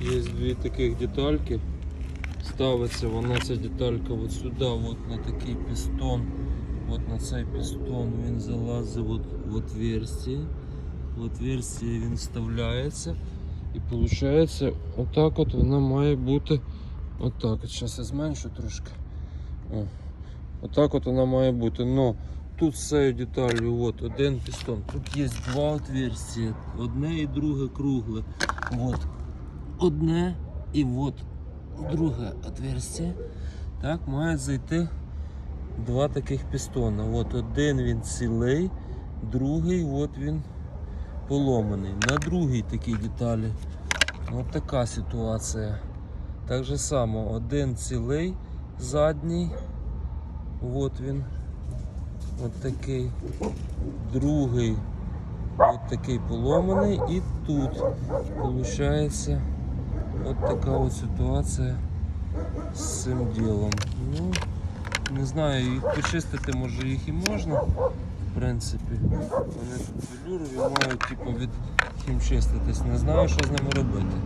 Є дві таких детальки. Ставиться вона ця деталька от сюди, от на такий пістон. От на цей пістон він залазить от в отверстие. В отверстие він вставляється. І виходить, отак от вона має бути. Отак. От зараз я зменшу трошки. О. Отак от вона має бути. Но тут з цією деталью от один пістон. Тут є два отверстия. Одне і друге кругле. От. Одне і от друге отверстие. Так, має зайти два таких пістона. От один він цілий, другий от він поломаний. На другій такій деталі. От така ситуація. Так же само, один цілий задній. От він. От такий. Другий. От такий поломаний. І тут виходить от така от ситуація з цим ділом. Ну, не знаю, їх почистити може їх і можна. В принципі. Вони тут велюрові мають типу від хімчиститись. Не знаю, що з ними робити.